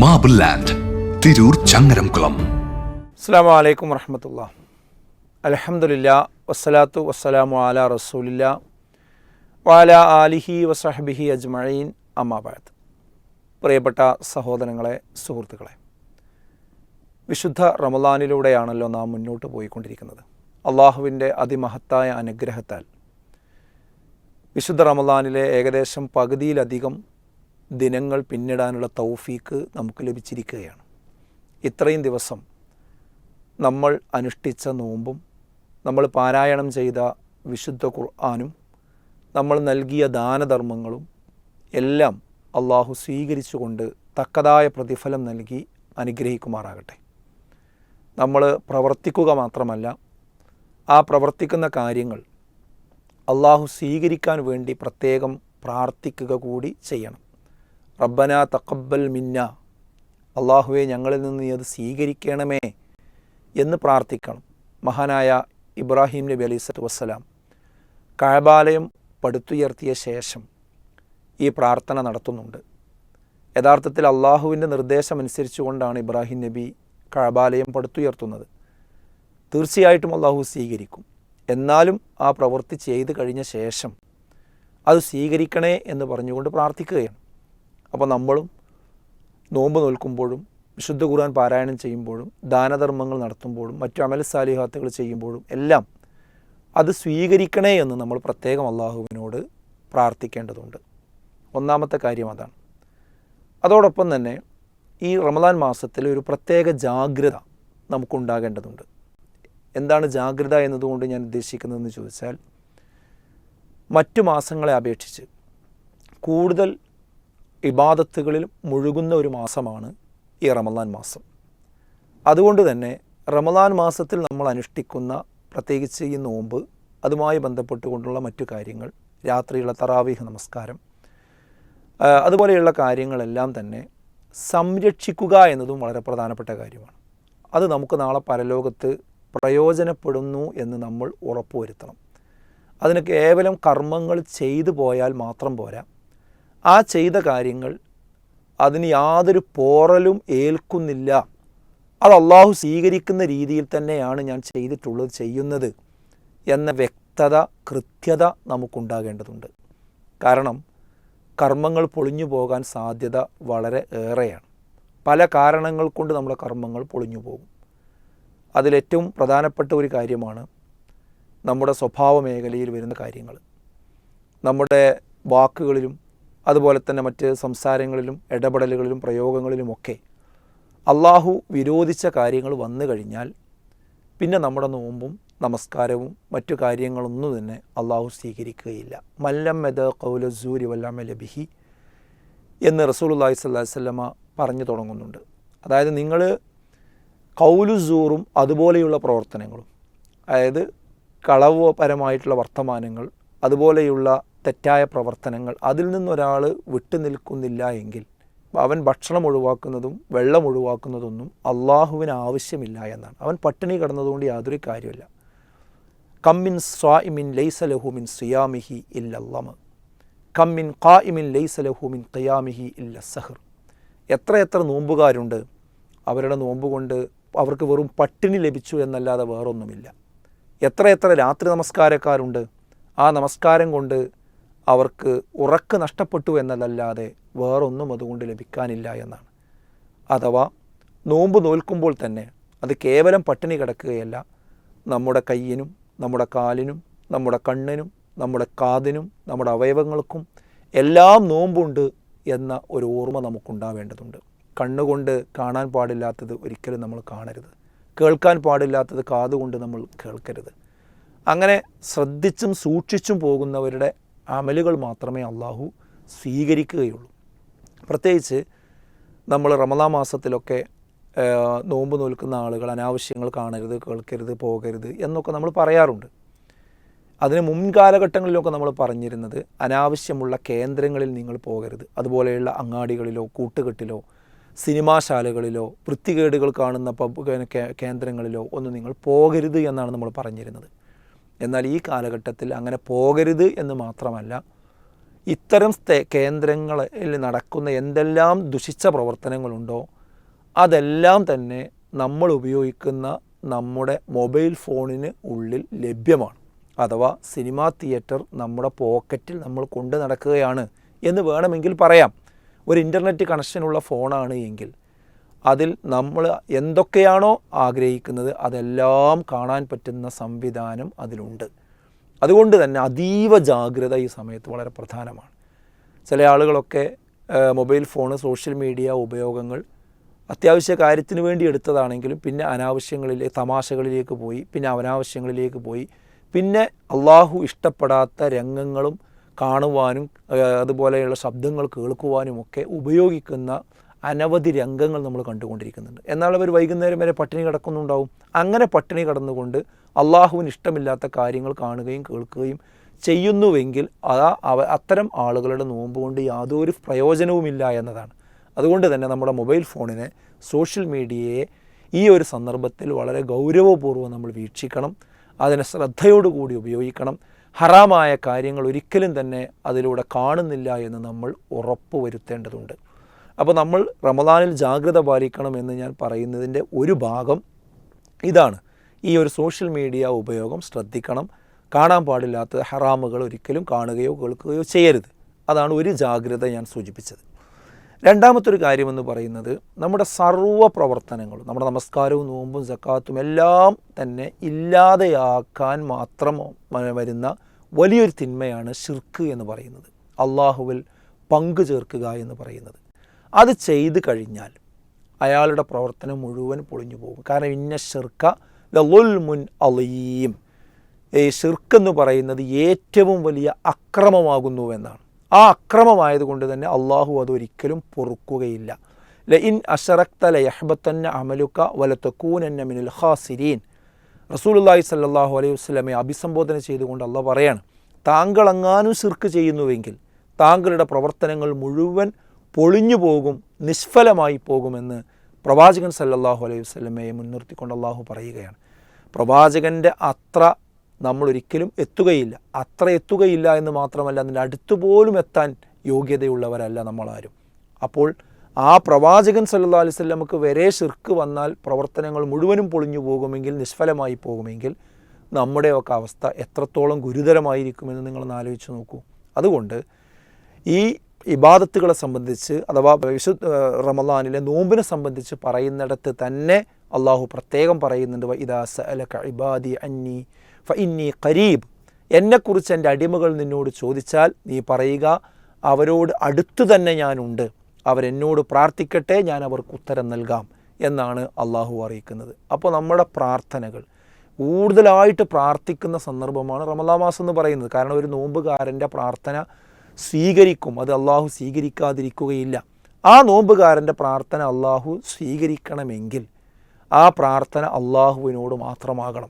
Marble land Tirur Changaramkulam അസ്സാം വലൈക്കും വർഹമത്തുള്ള അലഹമുല്ല വസ്സലാത്തു വസ്സലാമു അല റസൂലില്ല വാല ആലിഹി വസഹബിഹി അജ്മഴീൻ അമ്മാബാദ് പ്രിയപ്പെട്ട സഹോദരങ്ങളെ സുഹൃത്തുക്കളെ വിശുദ്ധ റമലാനിലൂടെയാണല്ലോ നാം മുന്നോട്ട് പോയിക്കൊണ്ടിരിക്കുന്നത്. അള്ളാഹുവിന്റെ അതിമഹത്തായ അനുഗ്രഹത്താൽ. വിശുദ്ധ റമലാനിലെ ഏകദേശം പകുതിയിലധികം ദിനങ്ങൾ പിന്നിടാനുള്ള തൗഫീക്ക് നമുക്ക് ലഭിച്ചിരിക്കുകയാണ്. ഇത്രയും ദിവസം നമ്മൾ അനുഷ്ഠിച്ച നോമ്പും നമ്മൾ പാരായണം ചെയ്ത വിശുദ്ധ ഖുർആാനും നമ്മൾ നൽകിയ ദാനധർമ്മങ്ങളും എല്ലാം അള്ളാഹു സ്വീകരിച്ചുകൊണ്ട് തക്കതായ പ്രതിഫലം നൽകി അനുഗ്രഹിക്കുമാറാകട്ടെ. നമ്മൾ പ്രവർത്തിക്കുക മാത്രമല്ല ആ പ്രവർത്തിക്കുന്ന കാര്യങ്ങൾ അള്ളാഹു സ്വീകരിക്കാൻ വേണ്ടി പ്രത്യേകം പ്രാർത്ഥിക്കുക കൂടി ചെയ്യണം. റബ്ബന തക്കബൽ മിന്ന. അള്ളാഹുവെ ഞങ്ങളിൽ നിന്ന് നീ അത് സ്വീകരിക്കണമേ എന്ന് പ്രാർത്ഥിക്കണം മഹാനായ ഇബ്രാഹിം നബി അലൈസ് വസ്സലാം. കഴബാലയം പടുത്തുയർത്തിയ ശേഷം ഈ പ്രാർത്ഥന നടത്തുന്നുണ്ട്. യഥാർത്ഥത്തിൽ അള്ളാഹുവിന്റെ നിർദ്ദേശമനുസരിച്ചുകൊണ്ടാണ് ഇബ്രാഹിം നബി കഴബാലയം പടുത്തുയർത്തുന്നത്. തീർച്ചയായിട്ടും അള്ളാഹു സ്വീകരിക്കും. എന്നാലും ആ പ്രവൃത്തി ചെയ്തു കഴിഞ്ഞ ശേഷം അത് സ്വീകരിക്കണേ എന്ന് പറഞ്ഞുകൊണ്ട് പ്രാർത്ഥിക്കുകയാണ്. അപ്പോൾ നമ്മളും നോമ്പ് നോൽക്കുമ്പോഴും വിശുദ്ധ ഖുർആൻ പാരായണം ചെയ്യുമ്പോഴും ദാനധർമ്മങ്ങൾ നടത്തുമ്പോഴും മറ്റു അമൽ സാലിഹാത്തുകൾ ചെയ്യുമ്പോഴും എല്ലാം അത് സ്വീകരിക്കണേ എന്ന് നമ്മൾ പ്രത്യേകം അള്ളാഹുവിനോട് പ്രാർത്ഥിക്കേണ്ടതുണ്ട്. ഒന്നാമത്തെ കാര്യം അതാണ്. അതോടൊപ്പം തന്നെ ഈ റമദാൻ മാസത്തിൽ ഒരു പ്രത്യേക ജാഗ്രത നമുക്കുണ്ടാകേണ്ടതുണ്ട്. എന്താണ് ജാഗ്രത എന്നതുകൊണ്ട് ഞാൻ ഉദ്ദേശിക്കുന്നതെന്ന് ചോദിച്ചാൽ മറ്റു മാസങ്ങളെ അപേക്ഷിച്ച് കൂടുതൽ ഇബാദത്തുകളിൽ മുഴുകുന്ന ഒരു മാസമാണ് ഈ റമദാൻ മാസം. അതുകൊണ്ട് തന്നെ റമദാൻ മാസത്തിൽ നമ്മൾ അനുഷ്ഠിക്കുന്ന പ്രത്യേകിച്ച് ഈ നോമ്പ് അതുമായി ബന്ധപ്പെട്ടുകൊണ്ടുള്ള മറ്റു കാര്യങ്ങൾ രാത്രിയുള്ള തറാവീഹ് നമസ്കാരം അതുപോലെയുള്ള കാര്യങ്ങളെല്ലാം തന്നെ സംരക്ഷിക്കുക എന്നതും വളരെ പ്രധാനപ്പെട്ട കാര്യമാണ്. അത് നമുക്ക് നാളെ പരലോകത്ത് പ്രയോജനപ്പെടുന്നു എന്ന് നമ്മൾ ഉറപ്പുവരുത്തണം. അതിന് കേവലം കർമ്മങ്ങൾ ചെയ്തു പോയാൽ മാത്രം പോരാ. ആ ചെയ്ത കാര്യങ്ങൾ അതിന് യാതൊരു പോറലും ഏൽക്കുന്നില്ല. അത് അള്ളാഹു സ്വീകരിക്കുന്ന രീതിയിൽ തന്നെയാണ് ഞാൻ ചെയ്തിട്ടുള്ളത് ചെയ്യുന്നത് എന്ന വ്യക്തത കൃത്യത നമുക്കുണ്ടാകേണ്ടതുണ്ട്. കാരണം കർമ്മങ്ങൾ പൊളിഞ്ഞു പോകാൻ സാധ്യത വളരെ ഏറെയാണ്. പല കാരണങ്ങൾ കൊണ്ട് നമ്മുടെ കർമ്മങ്ങൾ പൊളിഞ്ഞു പോകും. അതിലേറ്റവും പ്രധാനപ്പെട്ട ഒരു കാര്യമാണ് നമ്മുടെ സ്വഭാവ മേഖലയിൽ വരുന്ന കാര്യങ്ങൾ. നമ്മുടെ വാക്കുകളിലും അതുപോലെ തന്നെ മറ്റ് സംസാരങ്ങളിലും ഇടപെടലുകളിലും പ്രയോഗങ്ങളിലുമൊക്കെ അള്ളാഹു വിരോധിച്ച കാര്യങ്ങൾ വന്നു കഴിഞ്ഞാൽ പിന്നെ നമ്മുടെ നോമ്പും നമസ്കാരവും മറ്റു കാര്യങ്ങളൊന്നും തന്നെ അള്ളാഹു സ്വീകരിക്കുകയില്ല. മല്ലം മെദ കൗല സൂരി വല്ലാമ ലബിഹി എന്ന് റസൂലുല്ലാഹി സ്വല്ലല്ലാഹി വസല്ലമ പറഞ്ഞു തുടങ്ങുന്നുണ്ട്. അതായത് നിങ്ങൾ കൗലുസൂറും അതുപോലെയുള്ള പ്രവർത്തനങ്ങളും അതായത് കളവപരമായിട്ടുള്ള വർത്തമാനങ്ങൾ അതുപോലെയുള്ള തെറ്റായ പ്രവർത്തനങ്ങൾ. അതിൽ നിന്നൊരാൾ വിട്ടു നിൽക്കുന്നില്ല എങ്കിൽ അവൻ ഭക്ഷണം ഒഴിവാക്കുന്നതും വെള്ളം ഒഴിവാക്കുന്നതൊന്നും അള്ളാഹുവിന് ആവശ്യമില്ല എന്നാണ്. അവൻ പട്ടിണി കിടന്നതുകൊണ്ട് യാതൊരു കാര്യമില്ല കമ്മിൻ സ്വാഇമിൻ ലൈസലഹുമിൻ സിയാമിഹി ഇല്ലല്ലമ കമ്മിൻ ഖായിമിൻ ലൈസലഹുമിൻ ഖിയാമിഹി ഇല്ല സഹർ. എത്ര എത്ര നോമ്പുകാരുണ്ട്. അവരുടെ നോമ്പ് കൊണ്ട് അവർക്ക് വെറും പട്ടിണി ലഭിച്ചു എന്നല്ലാതെ വേറൊന്നുമില്ല. എത്ര എത്ര രാത്രി നമസ്കാരക്കാരുണ്ട്. ആ നമസ്കാരം കൊണ്ട് അവർക്ക് ഉറക്ക് നഷ്ടപ്പെട്ടു എന്നതല്ലാതെ വേറൊന്നും അതുകൊണ്ട് ലഭിക്കാനില്ല എന്നാണ്. അഥവാ നോമ്പ് നോൽക്കുമ്പോൾ തന്നെ അത് കേവലം പട്ടിണി കിടക്കുകയല്ല നമ്മുടെ കയ്യിനും നമ്മുടെ കാലിനും നമ്മുടെ കണ്ണിനും നമ്മുടെ കാതിനും നമ്മുടെ അവയവങ്ങൾക്കും എല്ലാം നോമ്പുണ്ട് എന്ന ഒരു ഓർമ്മ നമുക്കുണ്ടാവേണ്ടതുണ്ട്. കണ്ണുകൊണ്ട് കാണാൻ പാടില്ലാത്തത് ഒരിക്കലും നമ്മൾ കാണരുത്. കേൾക്കാൻ പാടില്ലാത്തത് കാതുകൊണ്ട് നമ്മൾ കേൾക്കരുത്. അങ്ങനെ ശ്രദ്ധിച്ചും സൂക്ഷിച്ചും പോകുന്നവരുടെ അമലുകൾ മാത്രമേ അള്ളാഹു സ്വീകരിക്കുകയുള്ളൂ. പ്രത്യേകിച്ച് നമ്മൾ റമദാ മാസത്തിലൊക്കെ നോമ്പ് നോൽക്കുന്ന ആളുകൾ അനാവശ്യങ്ങൾ കാണരുത് കേൾക്കരുത് പോകരുത് എന്നൊക്കെ നമ്മൾ പറയാറുണ്ട്. അതിന് മുൻകാലഘട്ടങ്ങളിലൊക്കെ നമ്മൾ പറഞ്ഞിരുന്നത് അനാവശ്യമുള്ള കേന്ദ്രങ്ങളിൽ നിങ്ങൾ പോകരുത്. അതുപോലെയുള്ള അങ്ങാടികളിലോ കൂട്ടുകെട്ടിലോ സിനിമാശാലകളിലോ വൃത്തികേടുകൾ കാണുന്ന പബ് കേന്ദ്രങ്ങളിലോ ഒന്നും നിങ്ങൾ പോകരുത് എന്നാണ് നമ്മൾ പറഞ്ഞിരുന്നത്. എന്നാൽ ഈ കാലഘട്ടത്തിൽ അങ്ങനെ പോകരുത് എന്ന് മാത്രമല്ല ഇത്തരം കേന്ദ്രങ്ങളിൽ നടക്കുന്ന എന്തെല്ലാം ദുഷിച്ച പ്രവർത്തനങ്ങളുണ്ടോ അതെല്ലാം തന്നെ നമ്മൾ ഉപയോഗിക്കുന്ന നമ്മുടെ മൊബൈൽ ഫോണിന് ഉള്ളിൽ ലഭ്യമാണ്. അഥവാ സിനിമാ തിയേറ്റർ നമ്മുടെ പോക്കറ്റിൽ നമ്മൾ കൊണ്ട് നടക്കുകയാണ് എന്ന് വേണമെങ്കിൽ പറയാം. ഒരു ഇന്റർനെറ്റ് കണക്ഷനുള്ള ഫോണാണ് എങ്കിൽ അതിൽ നമ്മൾ എന്തൊക്കെയാണോ ആഗ്രഹിക്കുന്നത് അതെല്ലാം കാണാൻ പറ്റുന്ന സംവിധാനം അതിലുണ്ട്. അതുകൊണ്ട് തന്നെ അതീവ ജാഗ്രത ഈ സമയത്ത് വളരെ പ്രധാനമാണ്. ചില ആളുകളൊക്കെ മൊബൈൽ ഫോൺ സോഷ്യൽ മീഡിയ ഉപയോഗങ്ങൾ അത്യാവശ്യ കാര്യത്തിന് വേണ്ടി എടുത്തതാണെങ്കിലും പിന്നെ അനാവശ്യങ്ങളിലെ തമാശകളിലേക്ക് പോയി പിന്നെ അനാവശ്യങ്ങളിലേക്ക് പോയി പിന്നെ അള്ളാഹു ഇഷ്ടപ്പെടാത്ത രംഗങ്ങളും കാണുവാനും അതുപോലെയുള്ള ശബ്ദങ്ങൾ കേൾക്കുവാനുമൊക്കെ ഉപയോഗിക്കുന്ന അനവധി രംഗങ്ങൾ നമ്മൾ കണ്ടുകൊണ്ടിരിക്കുന്നുണ്ട്. എന്നാൽ അവർ വൈകുന്നേരം വരെ പട്ടിണി കിടക്കുന്നുണ്ടാവും. അങ്ങനെ പട്ടിണി കിടന്നുകൊണ്ട് അള്ളാഹുവിന് ഇഷ്ടമില്ലാത്ത കാര്യങ്ങൾ കാണുകയും കേൾക്കുകയും ചെയ്യുന്നുവെങ്കിൽ ആ അവ അത്തരം ആളുകളുടെ നോമ്പ് കൊണ്ട് യാതൊരു പ്രയോജനവുമില്ല എന്നതാണ്. അതുകൊണ്ട് തന്നെ നമ്മുടെ മൊബൈൽ ഫോണിനെ സോഷ്യൽ മീഡിയയെ ഈ ഒരു സന്ദർഭത്തിൽ വളരെ ഗൗരവപൂർവം നമ്മൾ വീക്ഷിക്കണം. അതിനെ ശ്രദ്ധയോടുകൂടി ഉപയോഗിക്കണം. ഹറാമായ കാര്യങ്ങൾ ഒരിക്കലും തന്നെ അതിലൂടെ കാണുന്നില്ല എന്ന് നമ്മൾ ഉറപ്പ് വരുത്തേണ്ടതുണ്ട് അപ്പോൾ നമ്മൾ റമദാനിൽ ജാഗ്രത പാലിക്കണം എന്ന് ഞാൻ പറയുന്നതിന്റെ ഒരു ഭാഗം ഇതാണ്. ഈ ഒരു സോഷ്യൽ മീഡിയ ഉപയോഗം ശ്രദ്ധിക്കണം. കാണാൻ പാടില്ലാത്ത ഹറാമുകൾ ഒരിക്കലും കാണുകയോ കേൾക്കുകയോ ചെയ്യരുത്. അതാണ് ഒരു ജാഗ്രത ഞാൻ സൂചിപ്പിച്ചത്. രണ്ടാമത്തൊരു കാര്യമെന്ന് പറയുന്നത് നമ്മുടെ സർവ പ്രവർത്തനങ്ങളും നമ്മുടെ നമസ്കാരവും നോമ്പും സക്കാത്തും എല്ലാം തന്നെ ഇല്ലാതെയാക്കാൻ മാത്രം വരുന്ന വലിയൊരു തിന്മയാണ് ഷിർക്ക് എന്ന് പറയുന്നത്. അള്ളാഹുവിൽ പങ്കു ചേർക്കുക എന്ന് പറയുന്നത്. അത് ചെയ്തു കഴിഞ്ഞാൽ അയാളുടെ പ്രവർത്തനം മുഴുവൻ പൊളിഞ്ഞു പോകും. കാരണം ഇന്ന ഷിർക്ക മുൻ അലീം. ഈ ഷിർക്കെന്ന് പറയുന്നത് ഏറ്റവും വലിയ അക്രമമാകുന്നു എന്നാണ്. ആ അക്രമമായതുകൊണ്ട് തന്നെ അള്ളാഹു അതൊരിക്കലും പൊറുക്കുകയില്ല. ല ഇൻ അഷറക്ത ലയഹബത്തന്ന അമലുക്ക വലത്തക്കൂനന്ന മിനുൽ ഖാസിരീൻ. റസൂലുള്ളാഹി സല്ലാഹു അലൈഹി വസ്ലമെ അഭിസംബോധന ചെയ്തുകൊണ്ട് അള്ളാഹ് പറയാണ് താങ്കൾ അങ്ങാനും ശിർക്ക് ചെയ്യുന്നുവെങ്കിൽ താങ്കളുടെ പ്രവർത്തനങ്ങൾ മുഴുവൻ പൊളിഞ്ഞു പോകും നിഷ്ഫലമായി പോകുമെന്ന് പ്രവാചകൻ സല്ലല്ലാഹു അലൈഹി വസ്ലമയെ മുൻനിർത്തിക്കൊണ്ട് അള്ളാഹു പറയുകയാണ്. പ്രവാചകന്റെ അത്ര നമ്മൾ ഒരിക്കലും എത്തുകയില്ല. അത്ര എത്തുകയില്ല എന്ന് മാത്രമല്ല അതിന്റെ അടുത്തുപോലും എത്താൻ യോഗ്യതയുള്ളവരല്ല നമ്മളാരും. അപ്പോൾ ആ പ്രവാചകൻ സല്ലാ സ്വല്ലമക്ക് വരെ ശിർക്ക് വന്നാൽ പ്രവർത്തനങ്ങൾ മുഴുവനും പൊളിഞ്ഞു പോകുമെങ്കിൽ നിഷ്ഫലമായി പോകുമെങ്കിൽ നമ്മുടെയൊക്കെ അവസ്ഥ എത്രത്തോളം ഗുരുതരമായിരിക്കുമെന്ന് നിങ്ങളൊന്ന് ആലോചിച്ച് നോക്കൂ. അതുകൊണ്ട് ഈ ഇബാദത്തുകളെ സംബന്ധിച്ച് അഥവാ വിശുദ്ധ റമദാനിലെ നോമ്പിനെ സംബന്ധിച്ച് പറയുന്നിടത്ത് തന്നെ അള്ളാഹു പ്രത്യേകം പറയുന്നുണ്ട് "വ ഇദാ സഅലക ഇബാദി അന്നി ഫ ഇന്നി കരീബ് എന്നെക്കുറിച്ച് എന്റെ അടിമകൾ നിന്നോട് ചോദിച്ചാൽ നീ പറയുക അവരോട് അടുത്തു തന്നെ ഞാനുണ്ട്. അവരെന്നോട് പ്രാർത്ഥിക്കട്ടെ ഞാൻ അവർക്ക് ഉത്തരം നൽകാം എന്നാണ് അള്ളാഹു അറിയിക്കുന്നത്. അപ്പോൾ നമ്മുടെ പ്രാർത്ഥനകൾ കൂടുതലായിട്ട് പ്രാർത്ഥിക്കുന്ന സന്ദർഭമാണ് റമദാ മാസം എന്ന് പറയുന്നത്. കാരണം ഒരു നോമ്പുകാരന്റെ പ്രാർത്ഥന സ്വീകരിക്കും. അത് അള്ളാഹു സ്വീകരിക്കാതിരിക്കുകയില്ല. ആ നോമ്പുകാരന്റെ പ്രാർത്ഥന അള്ളാഹു സ്വീകരിക്കണമെങ്കിൽ ആ പ്രാർത്ഥന അള്ളാഹുവിനോട് മാത്രമാകണം.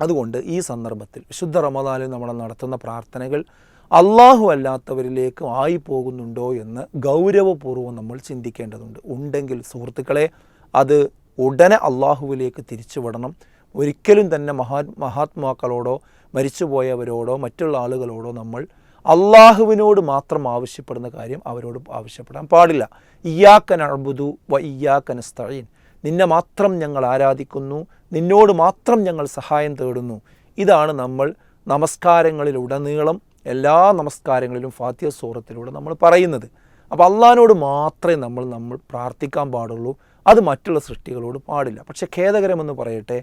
അതുകൊണ്ട് ഈ സന്ദർഭത്തിൽ വിശുദ്ധ റമദാനിൽ നമ്മൾ നടത്തുന്ന പ്രാർത്ഥനകൾ അള്ളാഹു അല്ലാത്തവരിലേക്ക് ആയി പോകുന്നുണ്ടോ എന്ന് ഗൗരവപൂർവം നമ്മൾ ചിന്തിക്കേണ്ടതുണ്ട്. ഉണ്ടെങ്കിൽ സുഹൃത്തുക്കളെ അത് ഉടനെ അള്ളാഹുവിലേക്ക് തിരിച്ചുവിടണം. ഒരിക്കലും തന്നെ മഹാ മഹാത്മാക്കളോടോ മരിച്ചുപോയവരോടോ മറ്റുള്ള ആളുകളോടോ നമ്മൾ അള്ളാഹുവിനോട് മാത്രം ആവശ്യപ്പെടുന്ന കാര്യം അവരോട് ആവശ്യപ്പെടാൻ പാടില്ല. ഇയാക്കൻ അഴ്ബുദു വ ഇയാക്കൻ സ്തഴീൻ നിന്നെ മാത്രം ഞങ്ങൾ ആരാധിക്കുന്നു നിന്നോട് മാത്രം ഞങ്ങൾ സഹായം തേടുന്നു. ഇതാണ് നമ്മൾ നമസ്കാരങ്ങളിലുടനീളം എല്ലാ നമസ്കാരങ്ങളിലും ഫാത്തിയ സൂറത്തിലൂടെ നമ്മൾ പറയുന്നത്. അപ്പോൾ അള്ളഹാനോട് മാത്രമേ നമ്മൾ നമ്മൾ പ്രാർത്ഥിക്കാൻ പാടുള്ളൂ. അത് മറ്റുള്ള സൃഷ്ടികളോട് പാടില്ല. പക്ഷെ ഖേദകരമെന്ന് പറയട്ടെ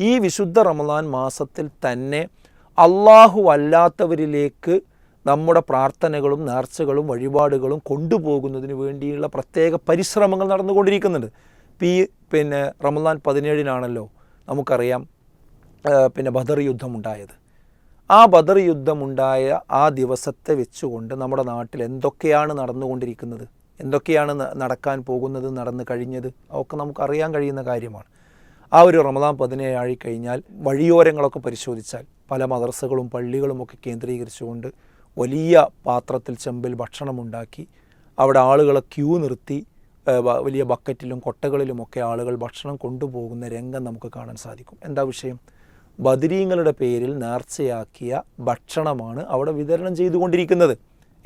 ഈ വിശുദ്ധ റമദാൻ മാസത്തിൽ തന്നെ അള്ളാഹു അല്ലാത്തവരിലേക്ക് നമ്മുടെ പ്രാർത്ഥനകളും നേർച്ചകളും വഴിപാടുകളും കൊണ്ടുപോകുന്നതിന് വേണ്ടിയുള്ള പ്രത്യേക പരിശ്രമങ്ങൾ നടന്നുകൊണ്ടിരിക്കുന്നുണ്ട്. ഈ പിന്നെ റമദാൻ പതിനേഴിനാണല്ലോ നമുക്കറിയാം പിന്നെ ബദർ യുദ്ധം യുദ്ധമുണ്ടായത്. ആ ബദർ യുദ്ധമുണ്ടായ ആ ദിവസത്തെ വെച്ചുകൊണ്ട് നമ്മുടെ നാട്ടിൽ എന്തൊക്കെയാണ് നടന്നുകൊണ്ടിരിക്കുന്നത്? എന്തൊക്കെയാണ് നടക്കാൻ പോകുന്നത് നടന്നു കഴിഞ്ഞത്? അതൊക്കെ നമുക്കറിയാൻ കഴിയുന്ന കാര്യമാണ്. ആ ഒരു റമദാൻ പതിനേഴായി കഴിഞ്ഞാൽ വഴിയോരങ്ങളൊക്കെ പരിശോധിച്ചാൽ പല മദർസകളും പള്ളികളും ഒക്കെ കേന്ദ്രീകരിച്ചുകൊണ്ട് വലിയ പാത്രത്തിൽ ചെമ്പിൽ ഭക്ഷണമുണ്ടാക്കി അവിടെ ആളുകളെ ക്യൂ നിർത്തി വലിയ ബക്കറ്റിലും കൊട്ടകളിലുമൊക്കെ ആളുകൾ ഭക്ഷണം കൊണ്ടുപോകുന്ന രംഗം നമുക്ക് കാണാൻ സാധിക്കും. എന്താ വിഷയം? ബദരീങ്ങളുടെ പേരിൽ നേർച്ചയാക്കിയ ഭക്ഷണമാണ് അവിടെ വിതരണം ചെയ്തുകൊണ്ടിരിക്കുന്നത്.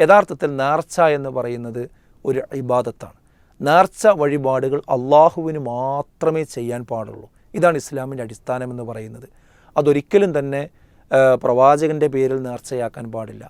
യഥാർത്ഥത്തിൽ നേർച്ച എന്ന് പറയുന്നത് ഒരു ഇബാദത്താണ്. നേർച്ച വഴിപാടുകൾ അള്ളാഹുവിന് മാത്രമേ ചെയ്യാൻ പാടുള്ളൂ. ഇതാണ് ഇസ്ലാമിന്റെ അടിസ്ഥാനം എന്ന് പറയുന്നത്. അതൊരിക്കലും തന്നെ പ്രവാചകന്റെ പേരിൽ നേർച്ചയാക്കാൻ പാടില്ല.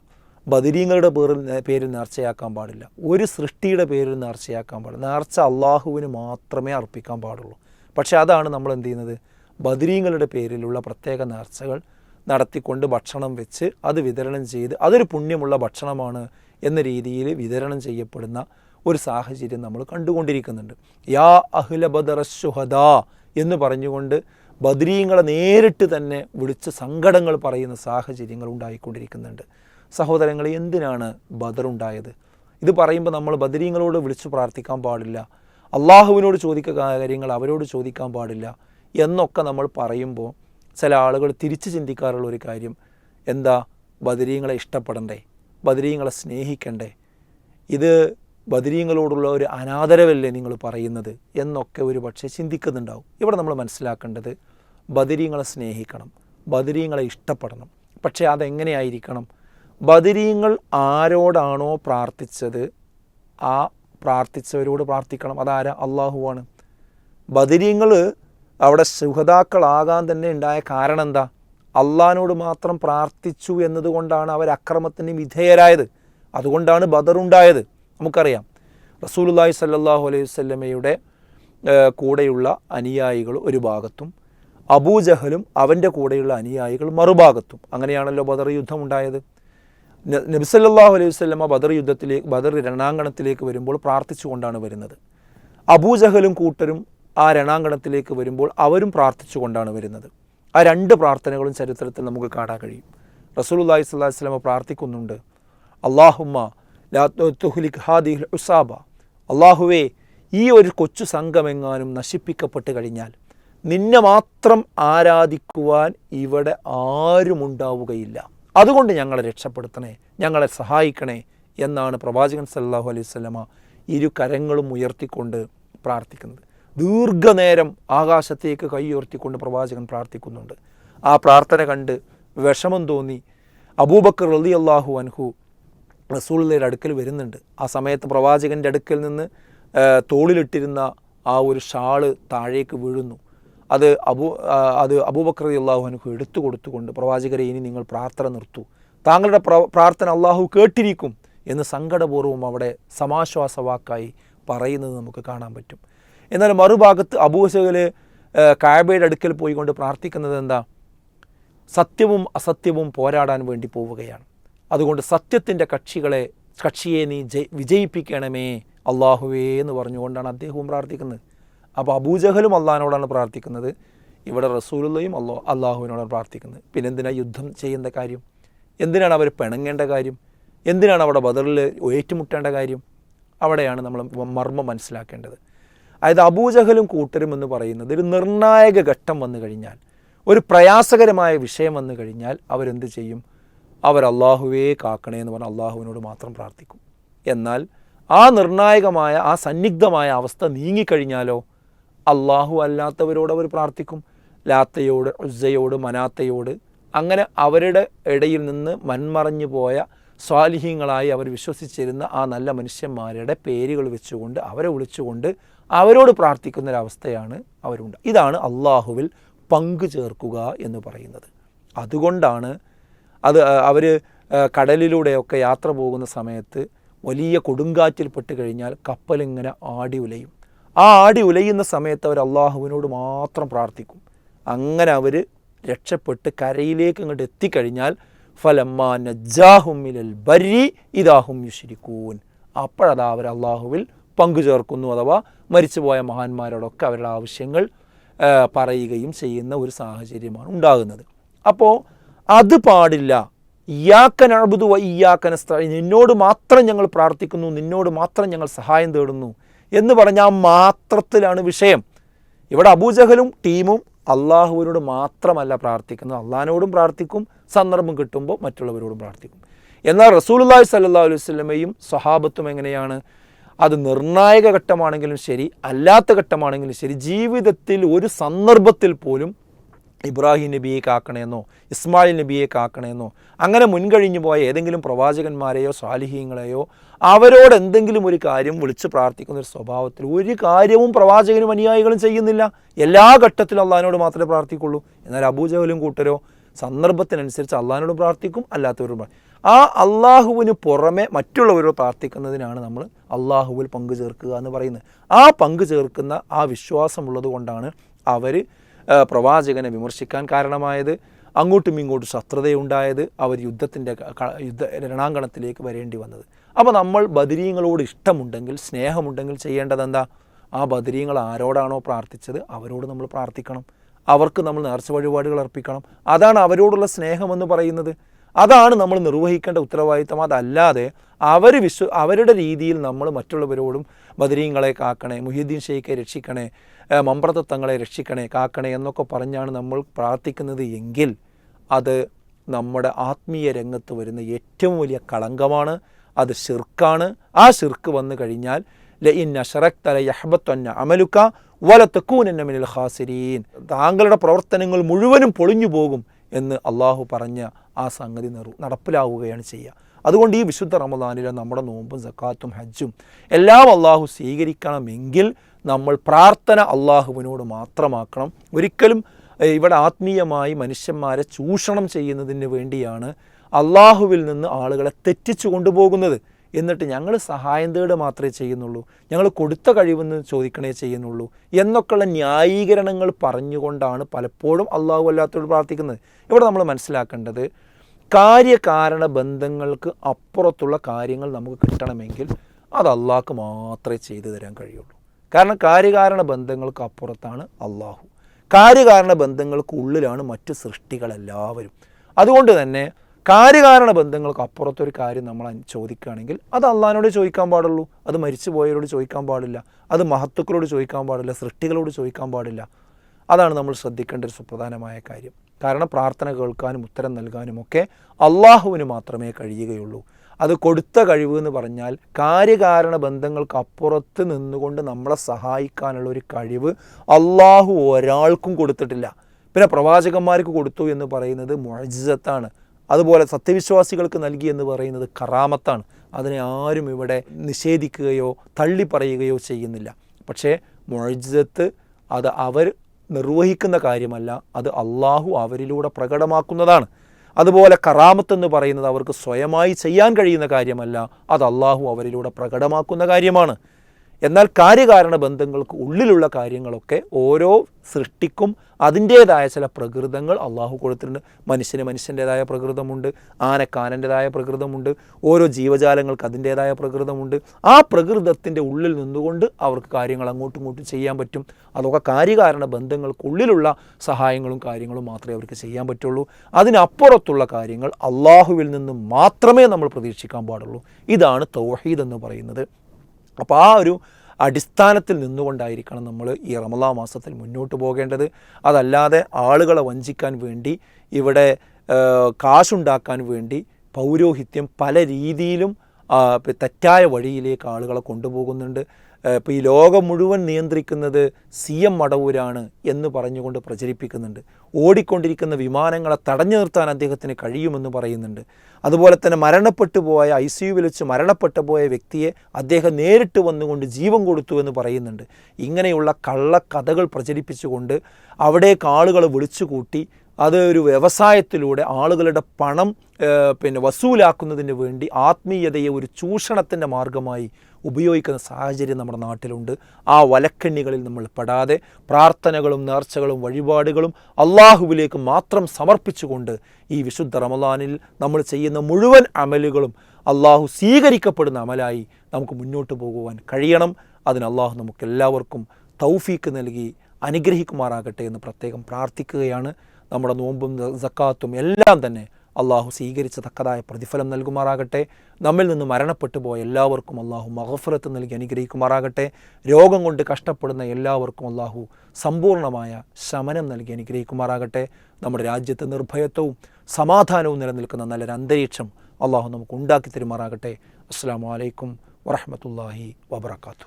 ബദിരീങ്ങളുടെ പേരിൽ പേരിൽ നേർച്ചയാക്കാൻ പാടില്ല. ഒരു സൃഷ്ടിയുടെ പേരിൽ നേർച്ചയാക്കാൻ പാടില്ല. നേർച്ച അള്ളാഹുവിന് മാത്രമേ അർപ്പിക്കാൻ പാടുള്ളൂ. പക്ഷേ അതാണ് നമ്മൾ എന്ത് ചെയ്യുന്നത്? ബദിരീങ്ങളുടെ പേരിലുള്ള പ്രത്യേക നേർച്ചകൾ നടത്തിക്കൊണ്ട് ഭക്ഷണം വെച്ച് അത് വിതരണം ചെയ്ത് അതൊരു പുണ്യമുള്ള ഭക്ഷണമാണ് എന്ന രീതിയിൽ വിതരണം ചെയ്യപ്പെടുന്ന ഒരു സാഹചര്യം നമ്മൾ കണ്ടുകൊണ്ടിരിക്കുന്നുണ്ട്. യാ അഹ്ല ബദറ ശുഹദാ എന്ന് പറഞ്ഞുകൊണ്ട് ബദ്രീങ്ങളെ നേരിട്ട് തന്നെ വിളിച്ച് സങ്കടങ്ങൾ പറയുന്ന സാഹചര്യങ്ങൾ ഉണ്ടായിക്കൊണ്ടിരിക്കുന്നുണ്ട്. സഹോദരങ്ങളെ എന്തിനാണ് ബദറുണ്ടായത്? ഇത് പറയുമ്പോൾ നമ്മൾ ബദരീങ്ങളോട് വിളിച്ചു പ്രാർത്ഥിക്കാൻ പാടില്ല. അള്ളാഹുവിനോട് ചോദിക്കുക കാര്യങ്ങൾ അവരോട് ചോദിക്കാൻ പാടില്ല എന്നൊക്കെ നമ്മൾ പറയുമ്പോൾ ചില ആളുകൾ തിരിച്ച് ചിന്തിക്കാറുള്ള ഒരു കാര്യം. എന്താ? ബദരീങ്ങളെ ഇഷ്ടപ്പെടണ്ടേ? ബദരീങ്ങളെ സ്നേഹിക്കണ്ടേ? ഇത് ബദരീങ്ങളോടുള്ള ഒരു അനാദരവല്ലേ നിങ്ങൾ പറയുന്നത് എന്നൊക്കെ ഒരു പക്ഷേ ചിന്തിക്കുന്നുണ്ടാവും. ഇവിടെ നമ്മൾ മനസ്സിലാക്കേണ്ടത് ബദരീങ്ങളെ സ്നേഹിക്കണം ബദരീങ്ങളെ ഇഷ്ടപ്പെടണം. പക്ഷേ അതെങ്ങനെയായിരിക്കണം? ബദരീങ്ങൾ ആരോടാണോ പ്രാർത്ഥിച്ചത് ആ പ്രാർത്ഥിച്ചവരോട് പ്രാർത്ഥിക്കണം. അതാരാ? അള്ളാഹുവാണ് ബദരീങ്ങൾ അവിടെ സുഹതാക്കളാകാൻ തന്നെ ഉണ്ടായ കാരണം എന്താ? അള്ളഹാനോട് മാത്രം പ്രാർത്ഥിച്ചു എന്നതുകൊണ്ടാണ് അവർ അക്രമത്തിന് വിധേയരായത്. അതുകൊണ്ടാണ് ബദറുണ്ടായത്. നമുക്കറിയാം. റസൂലുല്ലാഹി സല്ലല്ലാഹു അലൈഹി വസല്ലമയുടെ ഏഹ്, കൂടെയുള്ള അനുയായികൾ ഒരു ഭാഗത്തും അബൂജഹലും അവന്റെ കൂടെയുള്ള അനുയായികൾ മറുഭാഗത്തും. അങ്ങനെയാണല്ലോ ബദർ യുദ്ധം ഉണ്ടായത്. ന- നബി സല്ലല്ലാഹു അലൈഹി വസല്ലമ ബദർ യുദ്ധത്തിലേക്ക് ബദർ രണാങ്കണത്തിലേക്ക് വരുമ്പോൾ പ്രാർത്ഥിച്ചുകൊണ്ടാണ് വരുന്നത്. അബൂജഹലും കൂട്ടരും ആ രണാങ്കണത്തിലേക്ക് വരുമ്പോൾ അവരും പ്രാർത്ഥിച്ചുകൊണ്ടാണ് വരുന്നത്. ആ രണ്ട് പ്രാർത്ഥനകളും ചരിത്രത്തിൽ നമുക്ക് കാണാൻ കഴിയും. റസൂലുള്ളാഹി സ്വല്ലാ അലൈഹി വസല്ലമ പ്രാർത്ഥിക്കുന്നുണ്ട്. അള്ളാഹുമ്മ ലാ തുഹ്ലിക് ഹാദിഹിൽ ഉസാബ. അള്ളാഹുവേ ഈ ഒരു കൊച്ചു സംഘമെങ്ങാനും നശിപ്പിക്കപ്പെട്ട് കഴിഞ്ഞാൽ നിന്നെ മാത്രം ആരാധിക്കുവാൻ ഇവിടെ ആരുമുണ്ടാവുകയില്ല. അതുകൊണ്ട് ഞങ്ങളെ രക്ഷപ്പെടുത്തണേ ഞങ്ങളെ സഹായിക്കണേ എന്നാണ് പ്രവാചകൻ സല്ലാഹു അലൈഹി വസല്ലമ ഇരു കരങ്ങളും ഉയർത്തിക്കൊണ്ട് പ്രാർത്ഥിക്കുന്നത്. ദീർഘനേരം ആകാശത്തേക്ക് കൈ ഉയർത്തിക്കൊണ്ട് പ്രവാചകൻ പ്രാർത്ഥിക്കുന്നുണ്ട്. ആ പ്രാർത്ഥന കണ്ട് വിഷമം തോന്നി. അബൂബക്കർ റലി അള്ളാഹു അൻഹു റസൂളിന്റെ അടുക്കൽ വരുന്നുണ്ട്. ആ സമയത്ത് പ്രവാചകന്റെ അടുക്കൽ നിന്ന് തോളിലിട്ടിരുന്ന ആ ഒരു ഷാൾ താഴേക്ക് വീഴുന്നു. അത് അബൂ അത് അബൂബക്കർ അള്ളാഹു അനുഹു എടുത്തു കൊടുത്തുകൊണ്ട് പ്രവാചകരെ ഇനി നിങ്ങൾ പ്രാർത്ഥന നിർത്തൂ. താങ്കളുടെ പ്രാർത്ഥന അള്ളാഹു കേട്ടിരിക്കും എന്ന് സങ്കടപൂർവം അവിടെ സമാശ്വാസ വാക്കായി പറയുന്നത് നമുക്ക് കാണാൻ പറ്റും. എന്നാൽ മറുഭാഗത്ത് അബൂസകൽ കായബയുടെ അടുക്കൽ പോയിക്കൊണ്ട് പ്രാർത്ഥിക്കുന്നത് എന്താ? സത്യവും അസത്യവും പോരാടാൻ വേണ്ടി പോവുകയാണ്. അതുകൊണ്ട് സത്യത്തിന്റെ കക്ഷികളെ കക്ഷിയെ നീ ജയി വിജയിപ്പിക്കണമേ അള്ളാഹുവേ എന്ന് പറഞ്ഞുകൊണ്ടാണ് അദ്ദേഹവും പ്രാർത്ഥിക്കുന്നത്. അപ്പോൾ അബൂജഹലും അള്ളാഹിനോടാണ് പ്രാർത്ഥിക്കുന്നത്. ഇവിടെ റസൂലുള്ളയും അല്ലോ അള്ളാഹുവിനോടാണ് പ്രാർത്ഥിക്കുന്നത്. പിന്നെ എന്തിനാ യുദ്ധം ചെയ്യുന്ന കാര്യം? എന്തിനാണ് അവർ പിണങ്ങേണ്ട കാര്യം? എന്തിനാണ് അവിടെ ബദറിൽ ഏറ്റുമുട്ടേണ്ട കാര്യം? അവിടെയാണ് നമ്മൾ മർമ്മം മനസ്സിലാക്കേണ്ടത്. അതായത് അബൂജഹലും കൂട്ടരും എന്ന് പറയുന്നത് ഒരു നിർണായക ഘട്ടം വന്നു കഴിഞ്ഞാൽ ഒരു പ്രയാസകരമായ വിഷയം വന്നു കഴിഞ്ഞാൽ അവരെന്ത് ചെയ്യും? അവർ അള്ളാഹുവേ കാക്കണേ എന്ന് പറഞ്ഞ് അള്ളാഹുവിനോട് മാത്രം പ്രാർത്ഥിക്കും. എന്നാൽ ആ നിർണായകമായ ആ സന്നിഗ്ധമായ അവസ്ഥ നീങ്ങിക്കഴിഞ്ഞാലോ അള്ളാഹു അല്ലാത്തവരോട് അവർ പ്രാർത്ഥിക്കും. ലാത്തയോട് ഉസ്സയോട് മനാത്തയോട്. അങ്ങനെ അവരുടെ ഇടയിൽ നിന്ന് മൺമറഞ്ഞു പോയ സ്വാലിഹ്യങ്ങളായി അവർ വിശ്വസിച്ചിരുന്ന ആ നല്ല മനുഷ്യന്മാരുടെ പേരുകൾ വെച്ചുകൊണ്ട് അവരെ വിളിച്ചുകൊണ്ട് അവരോട് പ്രാർത്ഥിക്കുന്നൊരവസ്ഥയാണ് അവരുണ്ട്. ഇതാണ് അള്ളാഹുവിൽ പങ്കു ചേർക്കുക എന്ന് പറയുന്നത്. അതുകൊണ്ടാണ് അത് അവർ കടലിലൂടെയൊക്കെ യാത്ര പോകുന്ന സമയത്ത് വലിയ കൊടുങ്കാറ്റിൽപ്പെട്ട് കഴിഞ്ഞാൽ കപ്പലിങ്ങനെ ആടി ഉലയും. ആ ആടി ഉലയുന്ന സമയത്ത് അവർ അള്ളാഹുവിനോട് മാത്രം പ്രാർത്ഥിക്കും. അങ്ങനെ അവർ രക്ഷപ്പെട്ട് കരയിലേക്ക് ഇങ്ങോട്ട് എത്തിക്കഴിഞ്ഞാൽ ഫലമ്മാ ഇതാഹും യുഷിരിക്കൂൻ അപ്പോഴതാ അവർ അള്ളാഹുവിൽ പങ്കു ചേർക്കുന്നു അഥവാ മരിച്ചുപോയ മഹാന്മാരോടൊക്കെ അവരുടെ ആവശ്യങ്ങൾ പറയുകയും ചെയ്യുന്ന ഒരു സാഹചര്യമാണ് ഉണ്ടാകുന്നത്. അപ്പോൾ അത് പാടില്ല. ഇയാക്കൻ അഴുതു ഇയാക്കന നിന്നോട് മാത്രം ഞങ്ങൾ പ്രാർത്ഥിക്കുന്നു നിന്നോട് മാത്രം ഞങ്ങൾ സഹായം തേടുന്നു. എന്ന് പറഞ്ഞാൽ മാത്രത്തിലാണ് വിഷയം. ഇവിടെ അബൂജഹലും ടീമും അള്ളാഹുവിനോട് മാത്രമല്ല പ്രാർത്ഥിക്കുന്നത്. അള്ളഹാനോടും പ്രാർത്ഥിക്കും സന്ദർഭം കിട്ടുമ്പോൾ മറ്റുള്ളവരോടും പ്രാർത്ഥിക്കും. എന്നാൽ റസൂലുള്ളാഹി സല്ലാ അലൈഹി വസല്ലമയും സ്വഹാബത്തും എങ്ങനെയാണ്? അത് നിർണായക ഘട്ടമാണെങ്കിലും ശരി അല്ലാത്ത ഘട്ടമാണെങ്കിലും ശരി ജീവിതത്തിൽ ഒരു സന്ദർഭത്തിൽ പോലും ഇബ്രാഹിം നബിയെ കാക്കണമെന്നോ ഇസ്മായിൽ നബിയെ കാക്കണമെന്നോ അങ്ങനെ മുൻകഴിഞ്ഞു പോയ ഏതെങ്കിലും പ്രവാചകന്മാരെയോ സാലിഹീങ്ങളെയോ അവരോട് എന്തെങ്കിലും ഒരു കാര്യം വിളിച്ച് പ്രാർത്ഥിക്കുന്ന ഒരു സ്വഭാവത്തിൽ ഒരു കാര്യവും പ്രവാചകനും അനുയായികളും ചെയ്യുന്നില്ല. എല്ലാ ഘട്ടത്തിലും അള്ളഹാനോട് മാത്രമേ പ്രാർത്ഥിക്കുള്ളൂ. എന്നാൽ അബൂജഹലും കൂട്ടരോ സന്ദർഭത്തിനനുസരിച്ച് അള്ളഹാനോട് പ്രാർത്ഥിക്കും അല്ലാത്തവരും പ്രാർത്ഥിക്കും ആ അള്ളാഹുവിന് പുറമെ മറ്റുള്ളവരോട് പ്രാർത്ഥിക്കുന്നതിനാണ് നമ്മൾ അള്ളാഹുവിൽ പങ്കു ചേർക്കുക എന്ന് പറയുന്നത്. ആ പങ്കു ചേർക്കുന്ന ആ വിശ്വാസമുള്ളത് കൊണ്ടാണ് അവർ പ്രവാചകനെ വിമർശിക്കാൻ കാരണമായത്. അങ്ങോട്ടും ഇങ്ങോട്ടും ശത്രുതയുണ്ടായത് അവർ യുദ്ധത്തിന്റെ യുദ്ധ രണാങ്കണത്തിലേക്ക് വരേണ്ടി വന്നത്. അപ്പോൾ നമ്മൾ ബദരീങ്ങളോട് ഇഷ്ടമുണ്ടെങ്കിൽ സ്നേഹമുണ്ടെങ്കിൽ ചെയ്യേണ്ടത് എന്താ ആ ബദരീങ്ങൾ ആരോടാണോ പ്രാർത്ഥിച്ചത് അവരോട് നമ്മൾ പ്രാർത്ഥിക്കണം. അവർക്ക് നമ്മൾ നേർച്ച വഴിപാടുകൾ അർപ്പിക്കണം. അതാണ് അവരോടുള്ള സ്നേഹമെന്ന് പറയുന്നത്. അതാണ് നമ്മൾ നിർവഹിക്കേണ്ട ഉത്തരവാദിത്തം. അതല്ലാതെ അവർ വിശ്വ അവരുടെ രീതിയിൽ നമ്മൾ മറ്റുള്ളവരോടും ബദരീങ്ങളെ കാക്കണേ മുഹീദ്ദീൻ ഷെയ്ഖെ രക്ഷിക്കണേ മമ്പ്രതത്വങ്ങളെ രക്ഷിക്കണേ കാക്കണേ എന്നൊക്കെ പറഞ്ഞാണ് നമ്മൾ പ്രാർത്ഥിക്കുന്നത് എങ്കിൽ അത് നമ്മുടെ ആത്മീയ രംഗത്ത് വരുന്ന ഏറ്റവും വലിയ കളങ്കമാണ്. അത് ഷിർക്കാണ് ആ ഷിർക്ക് വന്നു കഴിഞ്ഞാൽ ഖാസിരീൻ. താങ്കളുടെ പ്രവർത്തനങ്ങൾ മുഴുവനും പൊളിഞ്ഞു പോകും എന്ന് അള്ളാഹു പറഞ്ഞ ആ സംഗതി നിറു നടപ്പിലാവുകയാണ് ചെയ്യുക. അതുകൊണ്ട് ഈ വിശുദ്ധ റമദാനിലെ നമ്മുടെ നോമ്പും സക്കാത്തും ഹജ്ജും എല്ലാം അള്ളാഹു സ്വീകരിക്കണമെങ്കിൽ നമ്മൾ പ്രാർത്ഥന അള്ളാഹുവിനോട് മാത്രമാക്കണം. ഒരിക്കലും ഇവിടെ ആത്മീയമായി മനുഷ്യന്മാരെ ചൂഷണം ചെയ്യുന്നതിന് വേണ്ടിയാണ് അള്ളാഹുവിൽ നിന്ന് ആളുകളെ തെറ്റിച്ചു കൊണ്ടുപോകുന്നത്. എന്നിട്ട് ഞങ്ങൾ സഹായം തേട് മാത്രമേ ചെയ്യുന്നുള്ളൂ. ഞങ്ങൾ കൊടുത്ത കഴിവെന്ന് ചോദിക്കണേ ചെയ്യുന്നുള്ളൂ. എന്നൊക്കെയുള്ള ന്യായീകരണങ്ങൾ പറഞ്ഞുകൊണ്ടാണ് പലപ്പോഴും അള്ളാഹു അല്ലാത്തോട് പ്രാർത്ഥിക്കുന്നത്. ഇവിടെ നമ്മൾ മനസ്സിലാക്കേണ്ടത് കാര്യകാരണ ബന്ധങ്ങൾക്ക് അപ്പുറത്തുള്ള കാര്യങ്ങൾ നമുക്ക് കിട്ടണമെങ്കിൽ അത് അള്ളാഹ്ക്ക് മാത്രമേ ചെയ്തു തരാൻ കഴിയുള്ളൂ. കാരണം കാര്യകാരണ ബന്ധങ്ങൾക്ക് അപ്പുറത്താണ് അള്ളാഹു. കാര്യകാരണ ബന്ധങ്ങൾക്ക് ഉള്ളിലാണ് മറ്റ് സൃഷ്ടികളെല്ലാവരും. അതുകൊണ്ട് തന്നെ കാര്യകാരണ ബന്ധങ്ങൾക്ക് അപ്പുറത്തൊരു കാര്യം നമ്മൾ ചോദിക്കുകയാണെങ്കിൽ അത് അള്ളഹാനോട് ചോദിക്കാൻ പാടുള്ളൂ. അത് മരിച്ചു പോയവരോട് ചോദിക്കാൻ പാടില്ല. അത് മഹത്തുക്കളോട് ചോദിക്കാൻ പാടില്ല. സൃഷ്ടികളോട് ചോദിക്കാൻ പാടില്ല. അതാണ് നമ്മൾ ശ്രദ്ധിക്കേണ്ട ഒരു സുപ്രധാനമായ കാര്യം. കാരണം പ്രാർത്ഥന കേൾക്കാനും ഉത്തരം നൽകാനും ഒക്കെ അള്ളാഹുവിന് മാത്രമേ കഴിയുകയുള്ളൂ. അത് കൊടുത്ത കഴിവ് എന്ന് പറഞ്ഞാൽ കാര്യകാരണ ബന്ധങ്ങൾക്ക് അപ്പുറത്ത് നിന്നുകൊണ്ട് നമ്മളെ സഹായിക്കാനുള്ള ഒരു കഴിവ് അള്ളാഹു ഒരാൾക്കും കൊടുത്തിട്ടില്ല. പിന്നെ പ്രവാചകന്മാർക്ക് കൊടുത്തു എന്ന് പറയുന്നത് മുഴജിസത്താണ് അതുപോലെ സത്യവിശ്വാസികൾക്ക് നൽകി എന്ന് പറയുന്നത് കറാമത്താണ്. അതിനെ ആരും ഇവിടെ നിഷേധിക്കുകയോ തള്ളി പറയുകയോ ചെയ്യുന്നില്ല. പക്ഷേ മൊഴിജത്ത് അത് അവർ നിർവഹിക്കുന്ന കാര്യമല്ല അത് അള്ളാഹു അവരിലൂടെ പ്രകടമാക്കുന്നതാണ്. അതുപോലെ കറാമത്ത് എന്ന് പറയുന്നത് അവർക്ക് സ്വയമായി ചെയ്യാൻ കഴിയുന്ന കാര്യമല്ല അത് അള്ളാഹു അവരിലൂടെ പ്രകടമാക്കുന്ന കാര്യമാണ്. എന്നാൽ കാര്യകാരണ ബന്ധങ്ങൾക്ക് ഉള്ളിലുള്ള കാര്യങ്ങളൊക്കെ ഓരോ സൃഷ്ടിക്കും അതിന്റേതായ ചില പ്രകൃതങ്ങൾ അള്ളാഹു കൊടുത്തിട്ടുണ്ട്. മനുഷ്യന് മനുഷ്യന്റേതായ പ്രകൃതമുണ്ട്. ആനക്ക് ആനന്റേതായ പ്രകൃതമുണ്ട്. ഓരോ ജീവജാലങ്ങൾക്ക് അതിന്റേതായ പ്രകൃതമുണ്ട്. ആ പ്രകൃതത്തിന്റെ ഉള്ളിൽ നിന്നുകൊണ്ട് അവർക്ക് കാര്യങ്ങൾ അങ്ങോട്ടും ഇങ്ങോട്ടും ചെയ്യാൻ പറ്റും. അതൊക്കെ കാര്യകാരണ ബന്ധങ്ങൾക്കുള്ളിലുള്ള സഹായങ്ങളും കാര്യങ്ങളും മാത്രമേ അവർക്ക് ചെയ്യാൻ പറ്റുള്ളൂ. അതിനപ്പുറത്തുള്ള കാര്യങ്ങൾ അള്ളാഹുവിൽ നിന്ന് മാത്രമേ നമ്മൾ പ്രതീക്ഷിക്കാൻ പാടുള്ളൂ. ഇതാണ് തൗഹീദ് എന്ന് പറയുന്നത്. അപ്പോൾ ആ ഒരു അടിസ്ഥാനത്തിൽ നിന്നുകൊണ്ടായിരിക്കണം നമ്മൾ ഈ റമലാ മാസത്തിൽ മുന്നോട്ട് പോകേണ്ടത്. അതല്ലാതെ ആളുകളെ വഞ്ചിക്കാൻ വേണ്ടി ഇവിടെ കാശുണ്ടാക്കാൻ വേണ്ടി പൗരോഹിത്യം പല രീതിയിലും തെറ്റായ വഴിയിലേക്ക് ആളുകളെ കൊണ്ടുപോകുന്നുണ്ട്. ഇപ്പോൾ ഈ ലോകം മുഴുവൻ നിയന്ത്രിക്കുന്നത് സി എം മടവൂരാണ് എന്ന് പറഞ്ഞുകൊണ്ട് പ്രചരിപ്പിക്കുന്നുണ്ട്. ഓടിക്കൊണ്ടിരിക്കുന്ന വിമാനങ്ങളെ തടഞ്ഞു നിർത്താൻ അദ്ദേഹത്തിന് കഴിയുമെന്ന് പറയുന്നുണ്ട്. അതുപോലെ തന്നെ മരണപ്പെട്ടു പോയ ഐ സി യുവിൽ വെച്ച് മരണപ്പെട്ടു പോയ വ്യക്തിയെ അദ്ദേഹം നേരിട്ട് വന്നുകൊണ്ട് ജീവൻ കൊടുത്തു എന്ന് പറയുന്നുണ്ട്. ഇങ്ങനെയുള്ള കള്ളക്കഥകൾ പ്രചരിപ്പിച്ചുകൊണ്ട് അവിടേക്ക് ആളുകൾ വിളിച്ചു കൂട്ടി അത് ഒരു വ്യവസായത്തിലൂടെ ആളുകളുടെ പണം പിന്നെ വസൂലാക്കുന്നതിന് വേണ്ടി ആത്മീയതയെ ഒരു ചൂഷണത്തിന്റെ മാർഗമായി ഉപയോഗിക്കുന്ന സാഹചര്യം നമ്മുടെ നാട്ടിലുണ്ട്. ആ വലക്കണ്ണികളിൽ നമ്മൾ പെടാതെ പ്രാർത്ഥനകളും നേർച്ചകളും വഴിപാടുകളും അള്ളാഹുവിലേക്ക് മാത്രം സമർപ്പിച്ചുകൊണ്ട് ഈ വിശുദ്ധ റമദാനിൽ നമ്മൾ ചെയ്യുന്ന മുഴുവൻ അമലുകളും അള്ളാഹു സ്വീകരിക്കപ്പെടുന്ന അമലായി നമുക്ക് മുന്നോട്ട് പോകുവാൻ കഴിയണം. അതിന് അള്ളാഹു നമുക്ക് എല്ലാവർക്കും തൗഫീക്ക് നൽകി അനുഗ്രഹിക്കുമാറാകട്ടെ എന്ന് പ്രത്യേകം പ്രാർത്ഥിക്കുകയാണ്. നമ്മുടെ നോമ്പും സക്കാത്തും എല്ലാം തന്നെ അള്ളാഹു സ്വീകരിച്ച തക്കതായ പ്രതിഫലം നൽകുമാറാകട്ടെ. നമ്മിൽ നിന്ന് മരണപ്പെട്ടു പോയ എല്ലാവർക്കും അള്ളാഹു മഹഫുറത്ത് നൽകി അനുഗ്രഹിക്കുമാറാകട്ടെ. രോഗം കൊണ്ട് കഷ്ടപ്പെടുന്ന എല്ലാവർക്കും അള്ളാഹു സമ്പൂർണമായ ശമനം നൽകി അനുഗ്രഹിക്കുമാറാകട്ടെ. നമ്മുടെ രാജ്യത്ത് നിർഭയത്വവും സമാധാനവും നിലനിൽക്കുന്ന നല്ലൊരു അന്തരീക്ഷം അള്ളാഹു നമുക്ക് ഉണ്ടാക്കി തരുമാറാകട്ടെ. അസ്സാം വലൈക്കും വറഹമത്തല്ലാഹി വബർക്കാത്തു